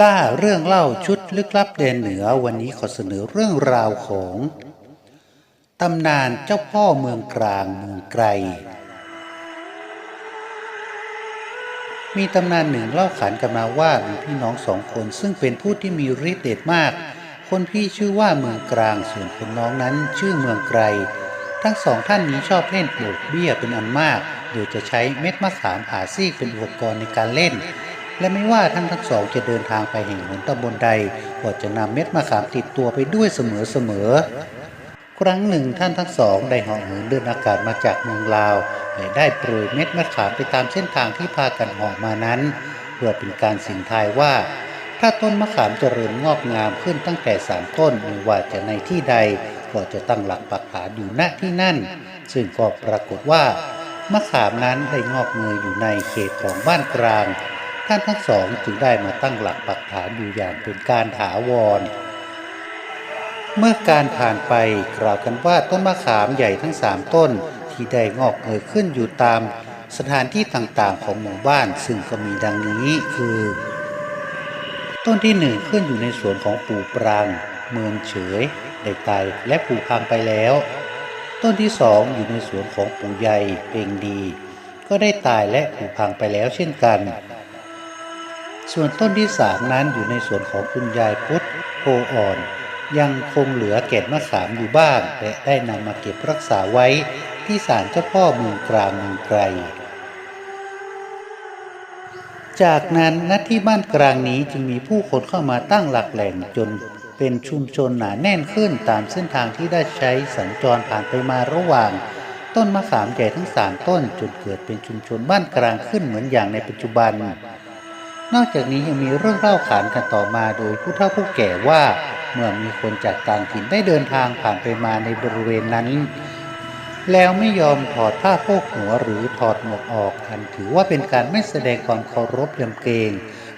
ล่าเรื่องเล่าชุดลึกลับแดนเหนือวันนี้ขอเสนอเรื่องราวของตำนานเจ้าพ่อเมืองกลางเมืองไกล มีตำนานหนึ่งเล่าขานกันมาว่ามีพี่น้องสองคนซึ่งเป็นผู้ที่มีฤทธิ์เดชมาก คนพี่ชื่อว่าเมืองกลางส่วนคนน้องนั้นชื่อเมืองไกล ทั้งสองท่านนี้ชอบเล่นโบกเบี้ยเป็นอันมาก โดยจะใช้เม็ดมะขามผ่าซีกเป็นอุปกรณ์ในการเล่น และไม่ว่าท่านทั้งสองจะเดินทางไปแห่งหนตำบลใดก็จะนำเม็ดมะขามติดตัวไปด้วยเสมอๆ ครั้งหนึ่งท่านทั้งสองได้เหาะเหินเดินอากาศมาจากเมืองลาวและได้โปรยเม็ดมะขามไปตามเส้นทางที่พากันเหาะมานั้น เพื่อเป็นการสิงทายว่า ถ้าต้นมะขามเจริญงอกงามขึ้นตั้งแต่สามต้นไม่ว่าจะในที่ใดก็จะตั้งหลักปักฐานอยู่ณที่นั่น ซึ่งก็ปรากฏว่ามะขามนั้นได้งอกเงยอยู่ในเขตของบ้านกลาง ท่านทั้งสองจึงได้มาตั้งหลักปักฐานอยู่อย่างเป็นการถาวร เมื่อการผ่านไปกล่าวกันว่าต้นมะขามใหญ่ทั้งสามต้นที่ได้งอกเงยขึ้นอยู่ตามสถานที่ต่างๆของหมู่บ้านซึ่งก็มีดังนี้คือ ต้นที่หนึ่งขึ้นอยู่ในสวนของปู่ปรางเมืองเฉยได้ตายและปู่พังไปแล้ว ต้นที่สองอยู่ในสวนของปู่ใหญ่เพลงดี ก็ได้ตายและปู่พังไปแล้วเช่นกัน ส่วนต้นที่สามนั้นอยู่ในสวนของคุณยายพุทธโพอ่อน ยังคงเหลือแก่นมะขามอยู่บ้างและได้นำมาเก็บรักษาไว้ที่ศาลเจ้าพ่อเมืองกลางเมืองไกล จากนั้นณที่บ้านกลางนี้จึงมีผู้คนเข้ามาตั้งหลักแหล่งจนเป็นชุมชนหนาแน่นขึ้นตามเส้นทางที่ได้ใช้สัญจรผ่านไปมาระหว่าง ต้นมะขามใหญ่ทั้งสามต้นจนเกิดเป็นชุมชนบ้านกลางขึ้นเหมือนอย่างในปัจจุบัน นอกจากนี้ยังมีเรื่องเล่าขานกันต่อมาโดยผู้เฒ่าผู้แก่ว่า เมื่อมีคนจากต่างถิ่นได้เดินทางผ่านไปมาในบริเวณนั้น แล้วไม่ยอมถอดผ้าโพกหัวหรือถอดหมวกออกอันถือว่าเป็นการไม่แสดงความเคารพยำเกรง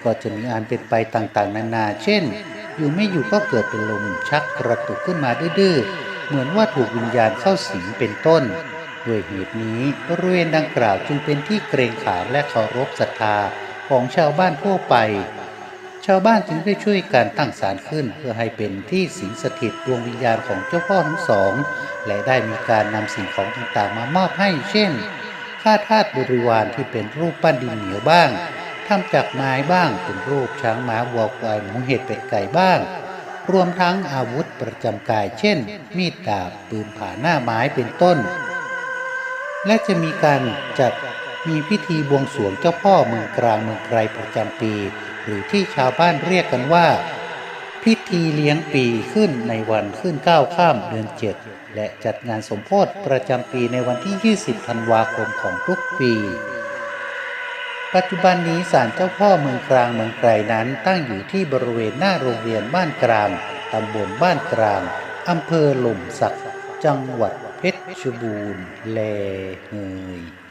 ก็จะมีอันเป็นไปต่างๆ นานา เช่น อยู่ไม่อยู่ก็เกิดเป็นลมชักกระตุกขึ้นมาดื้อเหมือนว่าถูกวิญญาณเข้าสิงเป็นต้น ด้วยเหตุนี้บริเวณดังกล่าวจึงเป็นที่เกรงขามและเคารพศรัทธา ของชาวบ้านทั่วไป ชาวบ้านจึงได้ช่วยการตั้งศาลขึ้นเพื่อให้เป็นที่สิงสถิตดวงวิญญาณของเจ้าพ่อทั้งสอง และได้มีการนำสิ่งของต่างๆมามอบให้ เช่นข้าทาสบริวารที่เป็นรูปปั้นดินเหนียวบ้างทำจากไม้บ้างเป็นรูปช้างม้าวัวควายหมูเห็ดเป็ดไก่บ้าง รวมทั้งอาวุธประจำกาย เช่น มีดดาบปืนผ่าหน้าไม้เป็นต้น และจะมีการจัด มีพิธีบวงสรวงเจ้าพ่อเมืองกลางเมืองไกลประจำปี หรือที่ชาวบ้านเรียกกันว่า พิธีเลี้ยงปีขึ้นในวันขึ้นเก้าข้ามเดือนเจ็ดและจัดงานสมโพธิประจำปีในวันที่ 20 ธันวาคมของทุกปี ปัจจุบันนี้ศาลเจ้าพ่อเมืองกลางเมืองไกลนั้นตั้งอยู่ที่บริเวณหน้าโรงเรียนบ้านกลางตำบลบ้านกลางอำเภอหล่มสัก จังหวัดเพชรบูรณ์แลเฮย